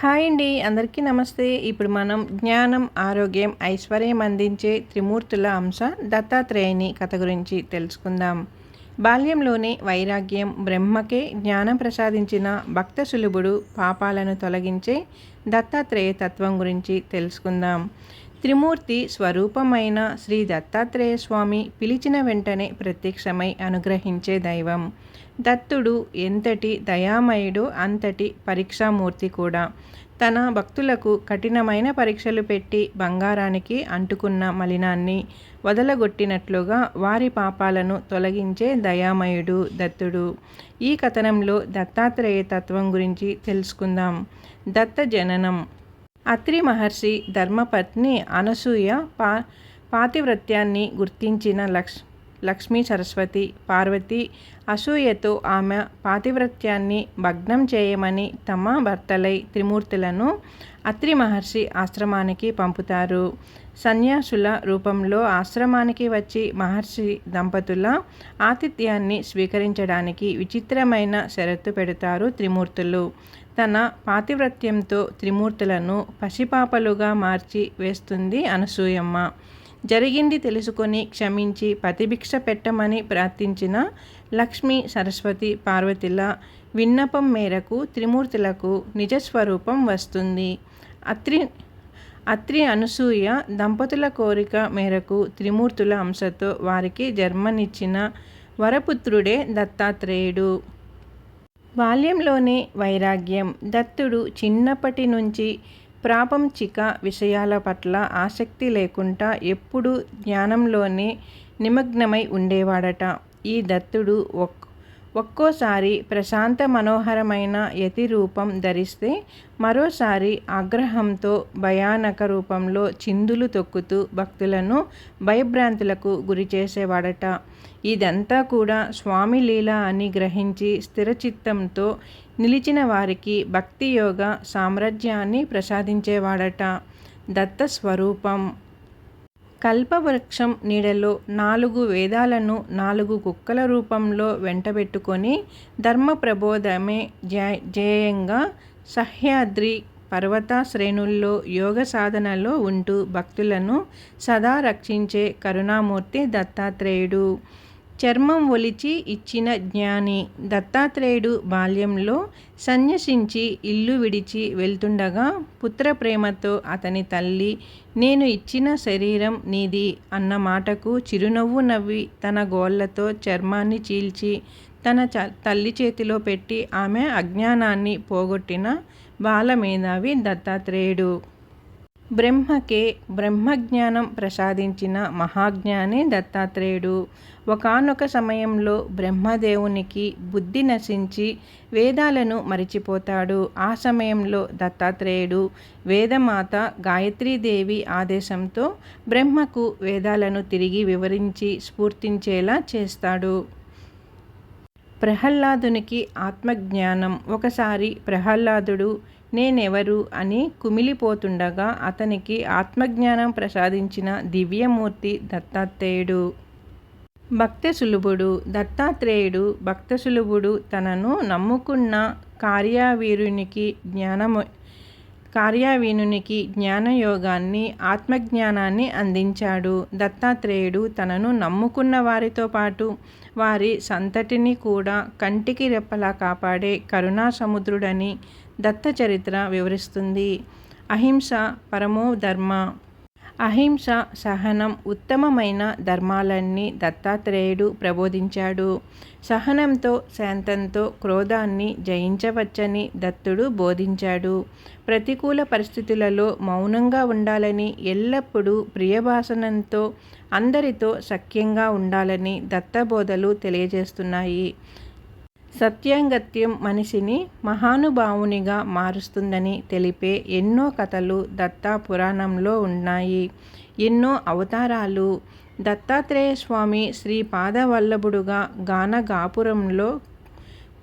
Hi అండి అందరికీ నమస్తే. ఇప్పుడు మనం జ్ఞానం ఆరోగ్యం ఐశ్వర్యం అందించే త్రిమూర్తుల అంశ దత్తాత్రేయుని కథ గురించి తెలుసుకుందాం. బాల్యంలోనే వైరాగ్యం బ్రహ్మకే జ్ఞానం ప్రసాదించిన భక్త సులభుడు పాపాలను తొలగించే దత్తాత్రేయ తత్వం గురించి తెలుసుకుందాం. త్రిమూర్తి స్వరూపమైన శ్రీ దత్తాత్రేయ స్వామి పిలిచిన వెంటనే ప్రత్యక్షమై అనుగ్రహించే దైవం. దత్తుడు ఎంతటి దయామయుడు అంతటి పరీక్షామూర్తి కూడా. తన భక్తులకు కఠినమైన పరీక్షలు పెట్టి బంగారానికి అంటుకున్న మలినాన్ని వదలగొట్టినట్లుగా వారి పాపాలను తొలగించే దయామయుడు దత్తుడు. ఈ కథనంలో దత్తాత్రేయ తత్వం గురించి తెలుసుకుందాం. దత్త జననం. అత్రి మహర్షి ధర్మపత్ని అనసూయ పా పాతివ్రత్యాన్ని గుర్తించిన లక్ష్ లక్ష్మీ సరస్వతి పార్వతి అసూయతో ఆమె పాతివ్రత్యాన్ని భగ్నం చేయమని తమ భర్తలై త్రిమూర్తులను అత్రి మహర్షి ఆశ్రమానికి పంపుతారు. సన్యాసుల రూపంలో ఆశ్రమానికి వచ్చి మహర్షి దంపతుల ఆతిథ్యాన్ని స్వీకరించడానికి విచిత్రమైన షరతు పెడతారు త్రిమూర్తులు. తన పాతివ్రత్యంతో త్రిమూర్తులను పసిపాపలుగా మార్చి వేస్తుంది అనసూయమ్మ. జరిగింది తెలుసుకొని క్షమించి పతిభిక్ష పెట్టమని ప్రార్థించిన లక్ష్మి సరస్వతి పార్వతిల విన్నపం మేరకు త్రిమూర్తులకు నిజస్వరూపం వస్తుంది. అత్రి అత్రి అనసూయ దంపతుల కోరిక మేరకు త్రిమూర్తుల అంశతో వారికి జన్మనిచ్చిన వరపుత్రుడే దత్తాత్రేయుడు. బాల్యంలోనే వైరాగ్యం దత్తుడు చిన్నప్పటి నుంచి ప్రాపంచిక విషయాల పట్ల ఆసక్తి లేకుండా ఎప్పుడూ జ్ఞానంలోనే నిమగ్నమై ఉండేవాడట. ఈ దత్తుడు ఒక్ ఒక్కోసారి ప్రశాంత మనోహరమైన యతి రూపం ధరిస్తే మరోసారి ఆగ్రహంతో భయానక రూపంలో చిందులు తొక్కుతూ భక్తులను భయభ్రాంతులకు గురి చేసేవాడట. ఇదంతా కూడా స్వామి లీల అని గ్రహించి స్థిరచిత్తంతో నిలిచిన వారికి భక్తి యోగ సామ్రాజ్యాన్ని ప్రసాదించేవాడట. దత్త స్వరూపం కల్పవృక్షం నీడలో నాలుగు వేదాలను నాలుగు కుక్కల రూపంలో వెంటబెట్టుకొని ధర్మ ప్రబోధమే జేయంగా సహ్యాద్రి పర్వత శ్రేణుల్లో యోగ సాధనలో ఉంటూ భక్తులను సదా రక్షించే కరుణామూర్తి దత్తాత్రేయుడు. చర్మం ఒలిచి ఇచ్చిన జ్ఞాని దత్తాత్రేయుడు బాల్యంలో సన్యసించి ఇల్లు విడిచి వెళ్తుండగా పుత్ర ప్రేమతో అతని తల్లి నేను ఇచ్చిన శరీరం నీది అన్న మాటకు చిరునవ్వు నవ్వి తన గోళ్ళతో చర్మాన్ని చీల్చి తన చ తల్లి చేతిలో పెట్టి ఆమె అజ్ఞానాన్ని పోగొట్టిన బాలమేధావి దత్తాత్రేయుడు. బ్రహ్మకే బ్రహ్మజ్ఞానం ప్రసాదించిన మహాజ్ఞాని దత్తాత్రేయుడు. ఒకనొక సమయంలో బ్రహ్మదేవునికి బుద్ధి నశించి వేదాలను మరిచిపోతాడు. ఆ సమయంలో దత్తాత్రేయుడు వేదమాత గాయత్రీదేవి ఆదేశంతో బ్రహ్మకు వేదాలను తిరిగి వివరించి స్ఫూర్తించేలా చేస్తాడు. ప్రహ్లాదునికి ఆత్మజ్ఞానం. ఒకసారి ప్రహ్లాదుడు నేనెవరు అని కుమిలిపోతుండగా అతనికి ఆత్మజ్ఞానం ప్రసాదించిన దివ్యమూర్తి దత్తాత్రేయుడు. భక్తసులభుడు దత్తాత్రేయుడు భక్తసులభుడు తనను నమ్ముకున్న కార్యావీరునికి జ్ఞానము కార్యావీనునికి జ్ఞానయోగాన్ని ఆత్మజ్ఞానాన్ని అందించాడు. దత్తాత్రేయుడు తనను నమ్ముకున్న వారితో పాటు వారి సంతటిని కూడా కంటికి రెప్పలా కాపాడే కరుణా సముద్రుడని దత్త చరిత్ర వివరిస్తుంది. అహింస పరమో ధర్మ అహింస సహనం ఉత్తమమైన ధర్మాలన్నీ దత్తాత్రేయుడు ప్రబోధించాడు. సహనంతో శాంతంతో క్రోధాన్ని జయించవచ్చని దత్తుడు బోధించాడు. ప్రతికూల పరిస్థితులలో మౌనంగా ఉండాలని ఎల్లప్పుడూ ప్రియభాషణంతో అందరితో సఖ్యంగా ఉండాలని దత్తబోధలు తెలియజేస్తున్నాయి. సత్యాంగత్యం మనిషిని మహానుభావునిగా మారుస్తుందని తెలిపే ఎన్నో కథలు దత్తా పురాణంలో ఉన్నాయి. ఎన్నో అవతారాలు. దత్తాత్రేయ స్వామి శ్రీ పాదవల్లభుడుగా గానగాపురంలో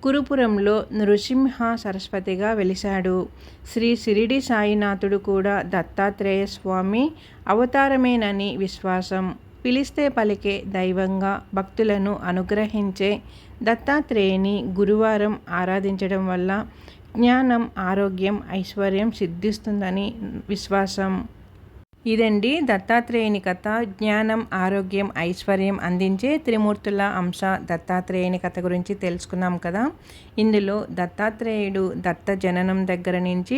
కురుపురంలో నృసింహ సరస్వతిగా వెలిశాడు. శ్రీ సిరిడి సాయినాథుడు కూడా దత్తాత్రేయ స్వామి అవతారమేనని విశ్వాసం. పిలిస్తే పలికే దైవంగా భక్తులను అనుగ్రహించే దత్తాత్రేయుని గురువారం ఆరాధించడం వల్ల జ్ఞానం ఆరోగ్యం ఐశ్వర్యం సిద్ధిస్తుందని విశ్వాసం. ఇదండి దత్తాత్రేయుని కథ. జ్ఞానం ఆరోగ్యం ఐశ్వర్యం అందించే త్రిమూర్తుల అంశ దత్తాత్రేయుని కథ గురించి తెలుసుకున్నాం కదా. ఇందులో దత్తాత్రేయుడు దత్త జననం దగ్గర నుంచి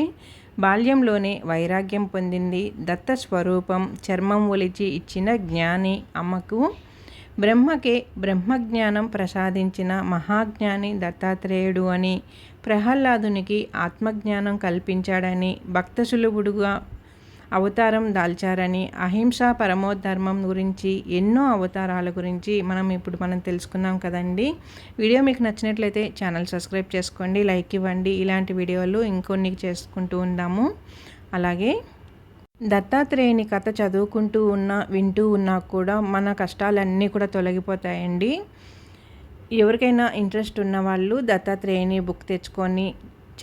బాల్యంలోనే వైరాగ్యం పొందింది. దత్త స్వరూపం చర్మం ఒలిచి ఇచ్చిన జ్ఞాని అమ్మకు బ్రహ్మకే బ్రహ్మజ్ఞానం ప్రసాదించిన మహాజ్ఞాని దత్తాత్రేయుడు అని ప్రహ్లాదునికి ఆత్మజ్ఞానం కల్పించాడని భక్త సులువుడుగా అవతారం దాల్చారని అహింస పరమోధర్మం గురించి ఎన్నో అవతారాల గురించి మనం ఇప్పుడు మనం తెలుసుకున్నాం కదండి. వీడియో మీకు నచ్చినట్లయితే ఛానల్ సబ్స్క్రైబ్ చేసుకోండి లైక్ ఇవ్వండి. ఇలాంటి వీడియోలు ఇంకొన్ని చేసుకుంటూ ఉందాము. అలాగే దత్తాత్రేయుని కథ చదువుకుంటూ ఉన్నా వింటూ ఉన్నా కూడా మన కష్టాలన్నీ కూడా తొలగిపోతాయండి. ఎవరికైనా ఇంట్రెస్ట్ ఉన్న వాళ్ళు దత్తాత్రేయుని బుక్ తెచ్చుకొని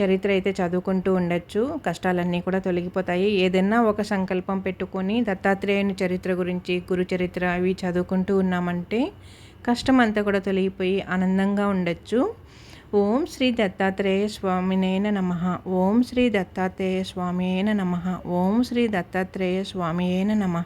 చరిత్ర అయితే చదువుకుంటూ ఉండొచ్చు. కష్టాలన్నీ కూడా తొలగిపోతాయి. ఏదైనా ఒక సంకల్పం పెట్టుకొని దత్తాత్రేయుని చరిత్ర గురించి గురు చరిత్ర అవి చదువుకుంటూ ఉన్నామంటే కష్టం అంతా కూడా తొలగిపోయి ఆనందంగా ఉండొచ్చు. ఓం శ్రీ దత్తాత్రేయ స్వామినేన నమ. ఓం శ్రీ దత్తాత్రేయ స్వామియేన నమ. ఓం శ్రీ దత్తాత్రేయ స్వామియేన నమ.